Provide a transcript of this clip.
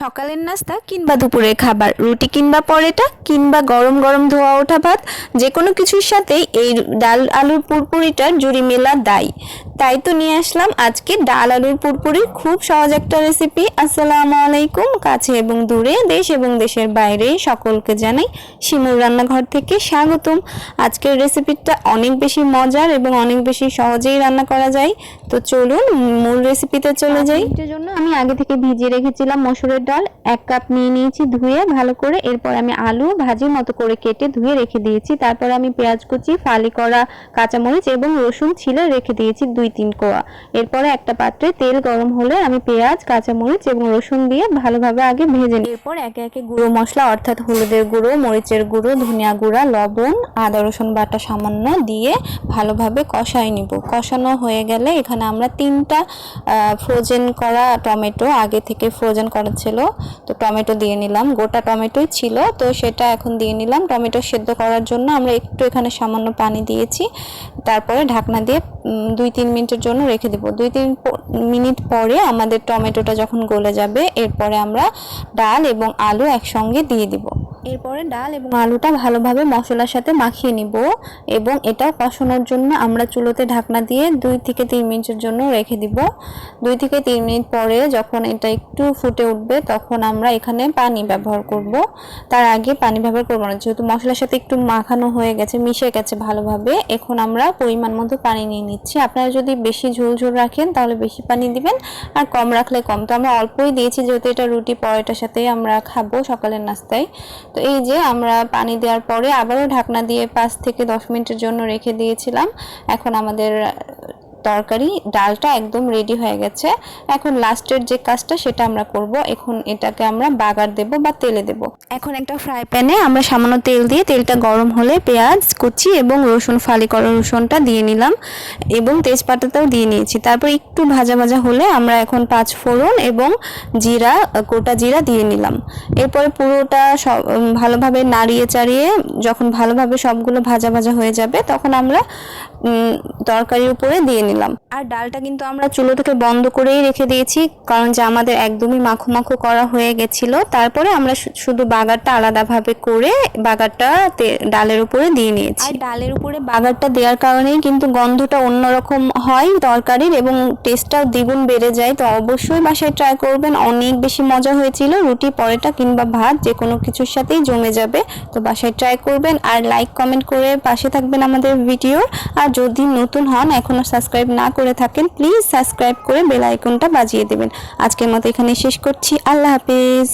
সকালের নাস্তা কিংবা দুপুরের খাবার, রুটি কিংবা পরোটা কিংবা গরম গরম ধোয়া ওঠা ভাত যে কোনো কিছুর সাথেই এই ডাল আলুর পুরপুরিটার জুড়ি মেলা দায়। তাই তো নিয়ে আসলাম আজকে ডাল আলুর পুরপুরির খুব সহজ একটা রেসিপি। আসসালামু আলাইকুম, কাছে এবং দূরে, দেশ এবং দেশের বাইরে সকলকে জানাই শিমুর রান্নাঘর থেকে স্বাগতম। আজকের রেসিপিটা অনেক বেশি মজার এবং অনেক বেশি সহজেই রান্না করা যায়। তো চলুন মূল রেসিপিতে চলে যাই। জন্য আমি আগে থেকে ভিজিয়ে রেখেছিলাম মসুরের ডাল এক কাপ নিয়ে নিয়েছি ধুয়ে ভালো করে। এরপর আমি আলু ভাজির মতো করে কেটে ধুয়ে রেখে দিয়েছি। তারপর আমি পেঁয়াজ কুচি, ফালি করা কাঁচামরিচ এবং রসুন ছিলে রেখে দিয়েছি দুই তিন কোয়া। এরপরে একটা পাত্রে তেল গরম হলে আমি পেঁয়াজ, কাঁচামরিচ এবং রসুন দিয়ে ভালোভাবে আগে ভেজে নিই এরপর একে একে গুঁড়ো মশলা অর্থাৎ হলুদের গুঁড়ো, মরিচের গুঁড়ো, ধনিয়া গুঁড়া, লবণ, আদা, রসুন বাটা সামান্য দিয়ে ভালোভাবে কষাই নিব। কষানো হয়ে গেলে এখানে আমরা তিনটা ফ্রোজেন করা টমেটো আগে থেকে ফ্রোজেন করা ছিল তো টমেটো দিয়ে নিলাম। গোটা টমেটোই ছিল, তো সেটা এখন দিয়ে নিলাম। টমেটো সেদ্ধ করার জন্য আমরা একটু এখানে সামান্য পানি দিয়েছি। তারপরে ঢাকনা দিয়ে দুই তিন মিনিটের জন্য রেখে দেব। দুই তিন মিনিট পরে আমাদের টমেটোটা যখন গলে যাবে, এরপরে আমরা ডাল এবং আলু একসঙ্গে দিয়ে দিব। এরপরে ডাল এবং আলুটা ভালোভাবে মশলার সাথে মাখিয়ে নিব এবং এটা কষানোর জন্য আমরা চুলোতে ঢাকনা দিয়ে দুই থেকে তিন মিনিটের জন্য রেখে দিব। দুই থেকে তিন মিনিট পরে যখন এটা একটু ফুটে উঠবে তখন আমরা এখানে পানি ব্যবহার করব। তার আগে পানি ব্যবহার করব না, যেহেতু মশলার সাথে একটু মাখানো হয়ে গেছে, মিশে গেছে ভালোভাবে, এখন আমরা পরিমাণ মতো পানি নিয়ে নিচ্ছি। আপনারা যদি বেশি ঝোল ঝোল রাখেন তাহলে বেশি পানি দিবেন, আর কম রাখলে কম। তো আমরা অল্পই দিয়েছি, যেহেতু এটা রুটি পরোটার সাথে আমরা খাব সকালের নাস্তায়। তো এই যে আমরা পানি দেওয়ার পরে আবারও ঢাকনা দিয়ে পাঁচ থেকে দশ মিনিটের জন্য রেখে দিয়েছিলাম। এখন আমাদের তরকারি, ডালটা একদম রেডি হয়ে গেছে। এখন লাস্টের যে কাজটা সেটা আমরা করব। এখন এটাকে আমরা বাগার দেব বা তেলে দেব। এখন একটা ফ্রাই প্যানে আমরা সামান্য তেল দিয়ে, তেলটা গরম হলে পেঁয়াজ, কুচি এবং রসুন, ফালি করা রসুনটা দিয়ে নিলাম এবং তেজপাতাটাও দিয়ে নিয়েছি। তারপর একটু ভাজা ভাজা হলে আমরা এখন পাঁচ ফোড়ন এবং জিরা, গোটা জিরা দিয়ে নিলাম। এরপরে পুরোটা সব ভালোভাবে নাড়িয়ে চাড়িয়ে যখন ভালোভাবে সবগুলো ভাজা ভাজা হয়ে যাবে, তখন আমরা তরকারির উপরে দিয়ে নিলাম। আর ডালটা কিন্তু আমরা চুলো থেকে বন্ধ করেই রেখে দিয়েছি কারণ যে আমাদের একদমই মাখো মাখো করা হয়ে গেছিল। তারপরে আমরা শুধু বাগারটা আলাদাভাবে করে বাগারটা ডালের উপরে দিয়ে নিয়েছি। আর ডালের উপরে বাগারটা দেওয়ার কারণেই কিন্তু গন্ধটা অন্যরকম হয় তরকারির এবং টেস্টটাও দ্বিগুণ বেড়ে যায়। তো অবশ্যই বাসায় ট্রাই করবেন অনেক বেশি মজা হয়েছিল। রুটি পরোটা কিংবা ভাত যে কোনো কিছুর সাথেই জমে যাবে। তো বাসায় ট্রাই করবেন আর লাইক কমেন্ট করে পাশে থাকবেন আমাদের ভিডিও আর যদি নতুন হন এখনও সাবস্ক্রাইব না করে থাকেন প্লিজ সাবস্ক্রাইব করে বেল আইকনটা বাজিয়ে দেবেন। আজকের মতো এখানে শেষ করছি। আল্লাহ হাফেজ।